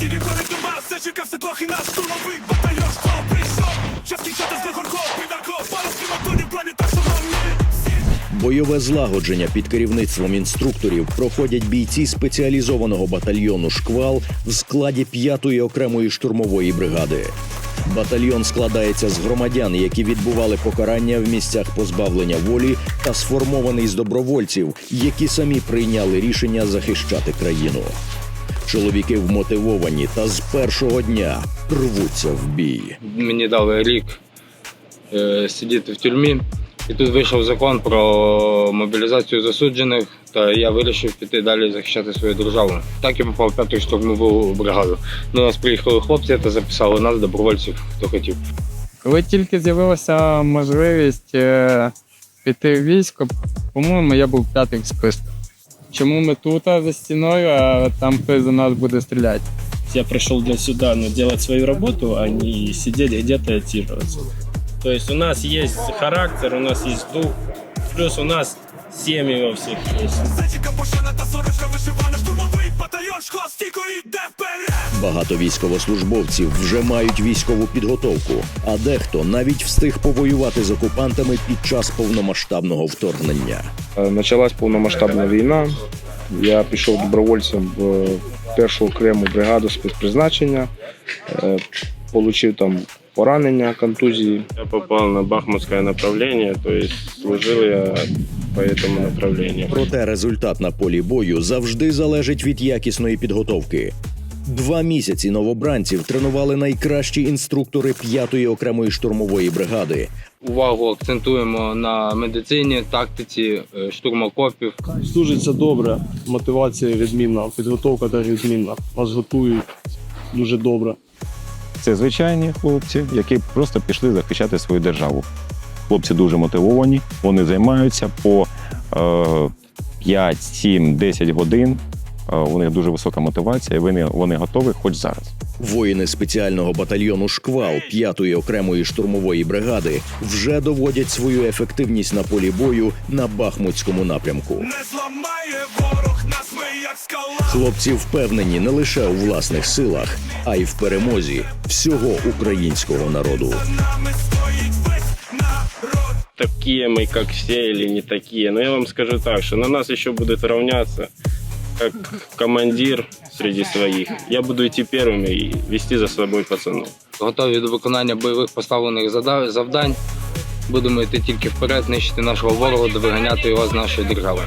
Ті ніколи дома, все чекав чекався трохи на штурмовий батальйон, що прийшов. Час кінчати з вихорком, підарко, пару співатурів, плані так шановні. Бойове злагодження під керівництвом інструкторів проходять бійці спеціалізованого батальйону Шквал в складі 5-ї окремої штурмової бригади. Батальйон складається з громадян, які відбували покарання в місцях позбавлення волі, та сформований з добровольців, які самі прийняли рішення захищати країну. Чоловіки вмотивовані та з першого дня рвуться в бій. Мені дали рік е, сидіти в тюрмі. І тут вийшов закон про мобілізацію засуджених, та я вирішив піти далі захищати свою державу. Так я попав в п'яту штурмову бригаду. До нас приїхали хлопці та записали нас, добровольців, хто хотів. Коли тільки з'явилася можливість е, піти в військо, по-моєму, я був п'ятий в списку. Чому ми тут за стіною, а там хтось за нас буде стріляти? Я пришел для сюда ну, делать свою работу, а не сидеть где-то и отсиживаться. То есть у нас есть характер, у нас есть дух, плюс у нас семьи во всех есть. Зечіка пошана та сорочка вишивана, штурмовий батальйон, школа стійко йде вперед. Багато військовослужбовців вже мають військову підготовку, а дехто навіть встиг повоювати з окупантами під час повномасштабного вторгнення. Е, Почалась повномасштабна війна. Я пішов добровольцем в першу окрему бригаду спецпризначення, Е, получив там поранення, контузії. Я попал на бахмутское направление, то есть служил я по этому направлению. Проте результат на полі бою завжди залежить від якісної підготовки. Два місяці новобранців тренували найкращі інструктори 5-ї окремої штурмової бригади. Увагу акцентуємо на медицині, тактиці, е, штурм окопів. Служиться добре, мотивація відмінна, підготовка теж відмінна. Нас готують дуже добре. Це звичайні хлопці, які просто пішли захищати свою державу. Хлопці дуже мотивовані, вони займаються по е, 5, 7, 10 годин. Е, у них дуже висока мотивація, і вони, вони готові хоч зараз. Воїни спеціального батальйону Шквал 5-ї окремої штурмової бригади вже доводять свою ефективність на полі бою на Бахмутському напрямку. Не зламає ворог нас, ми як скала. Хлопці впевнені не лише у власних силах, а й в перемозі всього українського народу. Такие мы, как все, или не такие. Но я вам скажу так, что на нас еще будет равняться как командир среди своїх. Я буду йти первым і вести за собою пацанов. Готові до виконання бойових поставлених завдань. Будемо йти тільки вперед, нищити нашого ворога, довиганяти виганяти його з нашої держави.